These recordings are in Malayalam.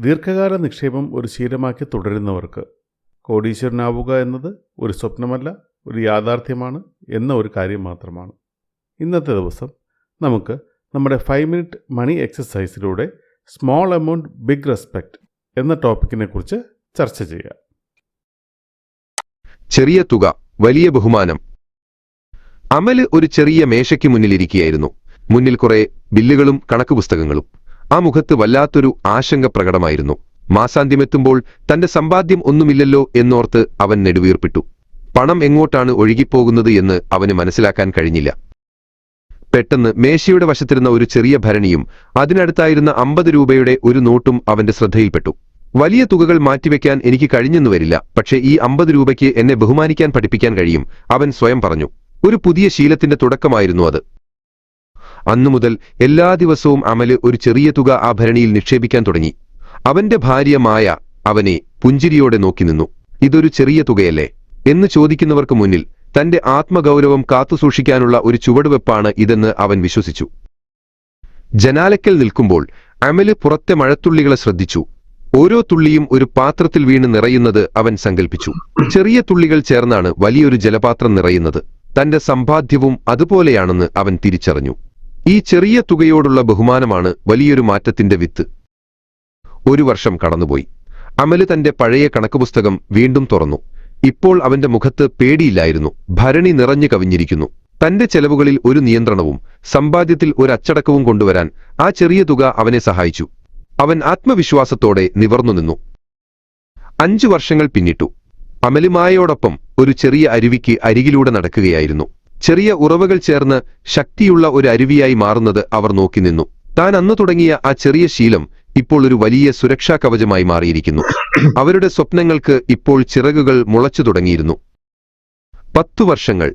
ദീർഘകാല നിക്ഷേപം ഒരു ശീലമാക്കി തുടരുന്നവർക്ക് കോടീശ്വരനാവുക എന്നത് ഒരു സ്വപ്നമല്ല ഒരു യാഥാർത്ഥ്യമാണ് എന്ന ഒരു കാര്യം മാത്രമാണ്. ഇന്നത്തെ ദിവസം നമുക്ക് നമ്മുടെ ഫൈവ് മിനിറ്റ് മണി എക്സസൈസിലൂടെ സ്മോൾ എമൗണ്ട് ബിഗ് റെസ്പെക്റ്റ് എന്ന ടോപ്പിക്കിനെ കുറിച്ച് ചർച്ച ചെയ്യാം. ചെറിയ തുക വലിയ ബഹുമാനം. അമൽ ഒരു ചെറിയ മേശയ്ക്ക് മുന്നിലിരിക്കുകയായിരുന്നു. മുന്നിൽ കുറെ ബില്ലുകളും കണക്ക് പുസ്തകങ്ങളും. ആ മുഖത്ത് വല്ലാത്തൊരു ആശങ്ക പ്രകടമായിരുന്നു. മാസാന്ത്യമെത്തുമ്പോൾ തന്റെ സമ്പാദ്യം ഒന്നുമില്ലല്ലോ എന്നോർത്ത് അവൻ നെടുവീർപ്പിട്ടു. പണം എങ്ങോട്ടാണ് ഒഴുകിപ്പോകുന്നത് എന്ന് അവന് മനസ്സിലാക്കാൻ കഴിഞ്ഞില്ല. പെട്ടെന്ന് മേശയുടെ വശത്തിരുന്ന ഒരു ചെറിയ ഭരണിയും അതിനടുത്തായിരുന്ന അമ്പത് രൂപയുടെ ഒരു നോട്ടും അവന്റെ ശ്രദ്ധയിൽപ്പെട്ടു. വലിയ തുകകൾ മാറ്റിവെക്കാൻ എനിക്ക് കഴിഞ്ഞെന്നു വരില്ല പക്ഷേ ഈ അമ്പത് രൂപയ്ക്ക് എന്നെ ബഹുമാനിക്കാൻ പഠിപ്പിക്കാൻ കഴിയും അവൻ സ്വയം പറഞ്ഞു. ഒരു പുതിയ ശീലത്തിന്റെ തുടക്കമായിരുന്നു അത്. അന്നു മുതൽ എല്ലാ ദിവസവും അമൽ ഒരു ചെറിയ തുക ആ ഭരണിയിൽ നിക്ഷേപിക്കാൻ തുടങ്ങി. അവന്റെ ഭാര്യ മായ അവനെ പുഞ്ചിരിയോടെ നോക്കി നിന്നു. ഇതൊരു ചെറിയ തുകയല്ലേ? എന്ന് ചോദിക്കുന്നവർക്ക് മുന്നിൽ തന്റെ ആത്മഗൗരവം കാത്തുസൂക്ഷിക്കാനുള്ള ഒരു ചുവടുവെപ്പാണ് ഇതെന്ന് അവൻ വിശ്വസിച്ചു. ജനാലക്കൽ നിൽക്കുമ്പോൾ അമൽ പുറത്തെ മഴത്തുള്ളികളെ ശ്രദ്ധിച്ചു. ഓരോ തുള്ളിയും ഒരു പാത്രത്തിൽ വീണ് നിറയുന്നത് അവൻ സങ്കൽപ്പിച്ചു. ചെറിയ തുള്ളികൾ ചേർന്നാണ് വലിയൊരു ജലപാത്രം നിറയുന്നത്. തന്റെ സമ്പാദ്യവും അതുപോലെയാണെന്ന് അവൻ തിരിച്ചറിഞ്ഞു. ഈ ചെറിയ തുകയോടുള്ള ബഹുമാനമാണ് വലിയൊരു മാറ്റത്തിന്റെ വിത്ത്. ഒരു വർഷം കടന്നുപോയി. അമൽ തന്റെ പഴയ കണക്കുപുസ്തകം വീണ്ടും തുറന്നു. ഇപ്പോൾ അവന്റെ മുഖത്ത് പേടിയില്ലായിരുന്നു. ഭരണി നിറഞ്ഞു കവിഞ്ഞിരിക്കുന്നു. തന്റെ ചെലവുകളിൽ ഒരു നിയന്ത്രണവും സമ്പാദ്യത്തിൽ ഒരു അച്ചടക്കവും കൊണ്ടുവരാൻ ആ ചെറിയ തുക അവനെ സഹായിച്ചു. അവൻ ആത്മവിശ്വാസത്തോടെ നിവർന്നു നിന്നു. അഞ്ചു വർഷങ്ങൾ പിന്നിട്ടു. അമലുമായോടൊപ്പം ഒരു ചെറിയ അരുവിക്ക് അരികിലൂടെ നടക്കുകയായിരുന്നു. ചെറിയ ഉറവകൾ ചേർന്ന് ശക്തിയുള്ള ഒരു അരുവിയായി മാറുന്നത് അവർ നോക്കി നിന്നു. താൻ അന്ന് തുടങ്ങിയ ആ ചെറിയ ശീലം ഇപ്പോൾ ഒരു വലിയ സുരക്ഷാ കവചമായി മാറിയിരിക്കുന്നു. അവരുടെ സ്വപ്നങ്ങൾക്ക് ഇപ്പോൾ ചിറകുകൾ മുളച്ചു തുടങ്ങിയിരുന്നു. പത്തു വർഷങ്ങൾ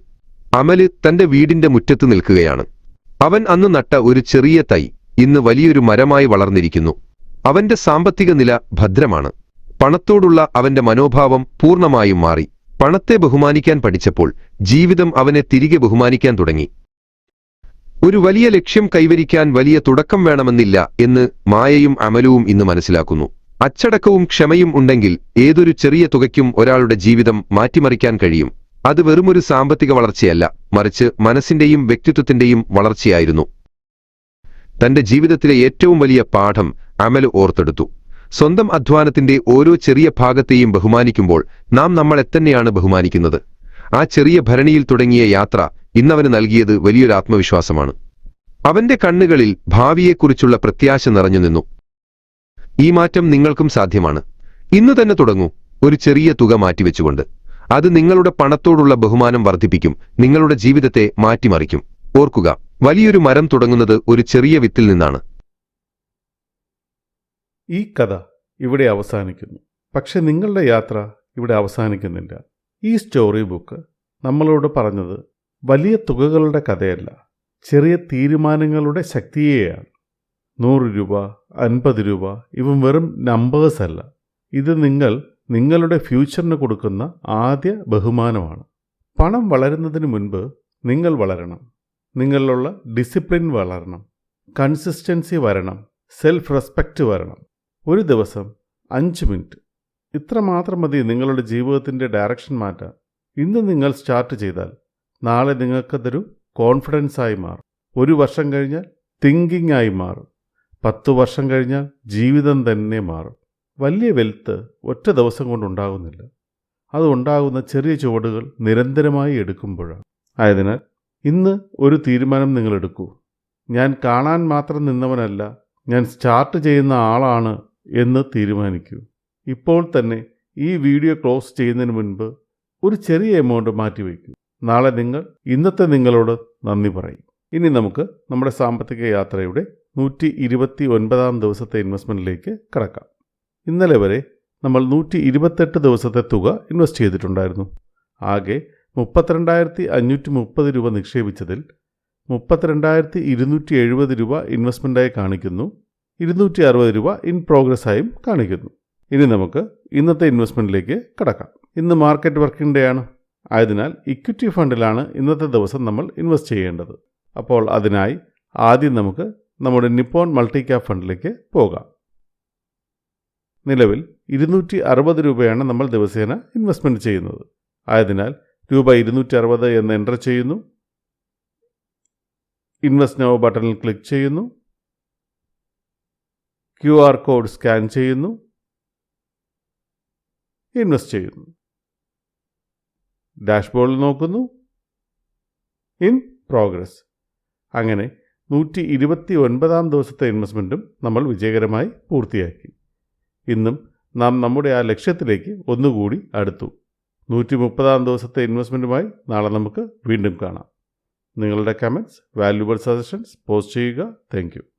അമൽ തന്റെ വീടിന്റെ മുറ്റത്ത് നിൽക്കുകയാണ്. അവൻ അന്ന് നട്ട ഒരു ചെറിയ തൈ ഇന്ന് വലിയൊരു മരമായി വളർന്നിരിക്കുന്നു. അവന്റെ സാമ്പത്തിക നില ഭദ്രമാണ്. പണത്തോടുള്ള അവന്റെ മനോഭാവം പൂർണമായും മാറി. പണത്തെ ബഹുമാനിക്കാൻ പഠിച്ചപ്പോൾ ജീവിതം അവനെ തിരികെ ബഹുമാനിക്കാൻ തുടങ്ങി. ഒരു വലിയ ലക്ഷ്യം കൈവരിക്കാൻ വലിയ തുടക്കം വേണമെന്നില്ല എന്ന് മായയും അമലവും ഇന്ന് മനസ്സിലാക്കുന്നു. അച്ചടക്കവും ക്ഷമയും ഉണ്ടെങ്കിൽ ഏതൊരു ചെറിയ തുകയ്ക്കും ഒരാളുടെ ജീവിതം മാറ്റിമറിക്കാൻ കഴിയും. അത് വെറുമൊരു സാമ്പത്തിക വളർച്ചയല്ല മറിച്ച് മനസ്സിന്റെയും വ്യക്തിത്വത്തിന്റെയും വളർച്ചയായിരുന്നു. തന്റെ ജീവിതത്തിലെ ഏറ്റവും വലിയ പാഠം അമൽ ഓർത്തെടുത്തു. സ്വന്തം അധ്വാനത്തിന്റെ ഓരോ ചെറിയ ഭാഗത്തെയും ബഹുമാനിക്കുമ്പോൾ നാം നമ്മളെ തന്നെയാണ് ബഹുമാനിക്കുന്നത്. ആ ചെറിയ ഭരണിയിൽ തുടങ്ങിയ യാത്ര ഇന്നവന് നൽകിയത് വലിയൊരു ആത്മവിശ്വാസമാണ്. അവന്റെ കണ്ണുകളിൽ ഭാവിയെക്കുറിച്ചുള്ള പ്രത്യാശ നിറഞ്ഞു നിന്നു. ഈ മാറ്റം നിങ്ങൾക്കും സാധ്യമാണ്. ഇന്ന് തന്നെ തുടങ്ങൂ. ഒരു ചെറിയ തുക മാറ്റിവെച്ചുകൊണ്ട്. അത് നിങ്ങളുടെ പണത്തോടുള്ള ബഹുമാനം വർദ്ധിപ്പിക്കും. നിങ്ങളുടെ ജീവിതത്തെ മാറ്റിമറിക്കും. ഓർക്കുക വലിയൊരു മരം തുടങ്ങുന്നത് ഒരു ചെറിയ വിത്തിൽ നിന്നാണ്. ഈ കഥ ഇവിടെ അവസാനിക്കുന്നു. പക്ഷെ നിങ്ങളുടെ യാത്ര ഇവിടെ അവസാനിക്കുന്നില്ല. ഈ സ്റ്റോറി ബുക്ക് നമ്മളോട് പറഞ്ഞത് വലിയ തുകകളുടെ കഥയല്ല ചെറിയ തീരുമാനങ്ങളുടെ ശക്തിയെയാണ്. നൂറ് രൂപ അൻപത് രൂപ ഇവ വെറും നമ്പേഴ്സ് അല്ല. ഇത് നിങ്ങൾ നിങ്ങളുടെ ഫ്യൂച്ചറിന് കൊടുക്കുന്ന ആദ്യ ബഹുമാനമാണ്. പണം വളരുന്നതിന് മുൻപ് നിങ്ങൾ വളരണം. നിങ്ങളിലുള്ള ഡിസിപ്ലിൻ വളരണം. കൺസിസ്റ്റൻസി വരണം. സെൽഫ് റെസ്പെക്റ്റ് വരണം. ഒരു ദിവസം അഞ്ച് മിനിറ്റ്. ഇത്ര മാത്രം മതി നിങ്ങളുടെ ജീവിതത്തിന്റെ ഡയറക്ഷൻ മാറ്റാൻ. ഇന്ന് നിങ്ങൾ സ്റ്റാർട്ട് ചെയ്താൽ നാളെ നിങ്ങൾക്കതൊരു കോൺഫിഡൻസായി മാറും. ഒരു വർഷം കഴിഞ്ഞാൽ തിങ്കിങ് ആയി മാറും. പത്തു വർഷം കഴിഞ്ഞാൽ ജീവിതം തന്നെ മാറും. വലിയ വെൽത്ത് ഒറ്റ ദിവസം കൊണ്ടുണ്ടാകുന്നില്ല അത് ഉണ്ടാകുന്ന ചെറിയ ചുവടുകൾ നിരന്തരമായി എടുക്കുമ്പോഴാണ്. ആയതിനാൽ ഇന്ന് ഒരു തീരുമാനം നിങ്ങൾ എടുക്കൂ. ഞാൻ കാണാൻ മാത്രം നിന്നവനല്ല ഞാൻ സ്റ്റാർട്ട് ചെയ്യുന്ന ആളാണ് എന്ന് തീരുമാനിക്കൂ. ഇപ്പോൾ തന്നെ ഈ വീഡിയോ ക്ലോസ് ചെയ്യുന്നതിന് മുൻപ് ഒരു ചെറിയ എമൗണ്ട് മാറ്റിവെക്കൂ. നാളെ നിങ്ങൾ ഇന്നത്തെ നിങ്ങളോട് നന്ദി പറയും. ഇനി നമുക്ക് നമ്മുടെ സാമ്പത്തിക യാത്രയുടെ നൂറ്റി ഇരുപത്തി ഒൻപതാം ദിവസത്തെ ഇൻവെസ്റ്റ്മെന്റിലേക്ക് കടക്കാം. ഇന്നലെ വരെ നമ്മൾ നൂറ്റി ഇരുപത്തെട്ട് ദിവസത്തെ തുക ഇൻവെസ്റ്റ് ചെയ്തിട്ടുണ്ടായിരുന്നു. ആകെ മുപ്പത്തിരണ്ടായിരത്തി അഞ്ഞൂറ്റി മുപ്പത് രൂപ നിക്ഷേപിച്ചതിൽ മുപ്പത്തിരണ്ടായിരത്തി ഇരുന്നൂറ്റി എഴുപത് രൂപ ഇൻവെസ്റ്റ്മെന്റായി കാണിക്കുന്നു ഇരുന്നൂറ്റി അറുപത് രൂപ ഇൻ പ്രോഗ്രസ് ആയും കാണിക്കുന്നു. ഇനി നമുക്ക് ഇന്നത്തെ ഇൻവെസ്റ്റ്മെന്റിലേക്ക് കടക്കാം. ഇന്ന് മാർക്കറ്റ് വർക്കിംഗ് ഡേ ആണ് ആയതിനാൽ ഇക്വിറ്റി ഫണ്ടിലാണ് ഇന്നത്തെ ദിവസം നമ്മൾ ഇൻവെസ്റ്റ് ചെയ്യേണ്ടത്. അപ്പോൾ അതിനായി ആദ്യം നമുക്ക് നമ്മുടെ നിപ്പോൺ മൾട്ടി ക്യാപ് ഫണ്ടിലേക്ക് പോകാം. നിലവിൽ ഇരുന്നൂറ്റി അറുപത് രൂപയാണ് നമ്മൾ ദിവസേന ഇൻവെസ്റ്റ്മെന്റ് ചെയ്യുന്നത്. ആയതിനാൽ രൂപ ഇരുന്നൂറ്റി അറുപത് എന്ന് എന്റർ ചെയ്യുന്നു. ഇൻവെസ്റ്റ് നോ ബട്ടണിൽ ക്ലിക്ക് ചെയ്യുന്നു. ക്യു ആർ കോഡ് സ്കാൻ ചെയ്യുന്നു. ഇൻവെസ്റ്റ് ചെയ്യുന്നു. ഡാഷ്ബോർഡിൽ നോക്കുന്നു. In progress. അങ്ങനെ നൂറ്റി ഇരുപത്തി ഒൻപതാം ദിവസത്തെ ഇൻവെസ്റ്റ്മെന്റും നമ്മൾ വിജയകരമായി പൂർത്തിയാക്കി. ഇന്നും നാം നമ്മുടെ ആ ലക്ഷ്യത്തിലേക്ക് ഒന്നുകൂടി അടുത്തു. നൂറ്റി മുപ്പതാം ദിവസത്തെ ഇൻവെസ്റ്റ്മെന്റുമായി നാളെ നമുക്ക് വീണ്ടും കാണാം. നിങ്ങളുടെ കമന്റ്സ് വാല്യൂബിൾ സജഷൻസ് പോസ്റ്റ് ചെയ്യുക. താങ്ക്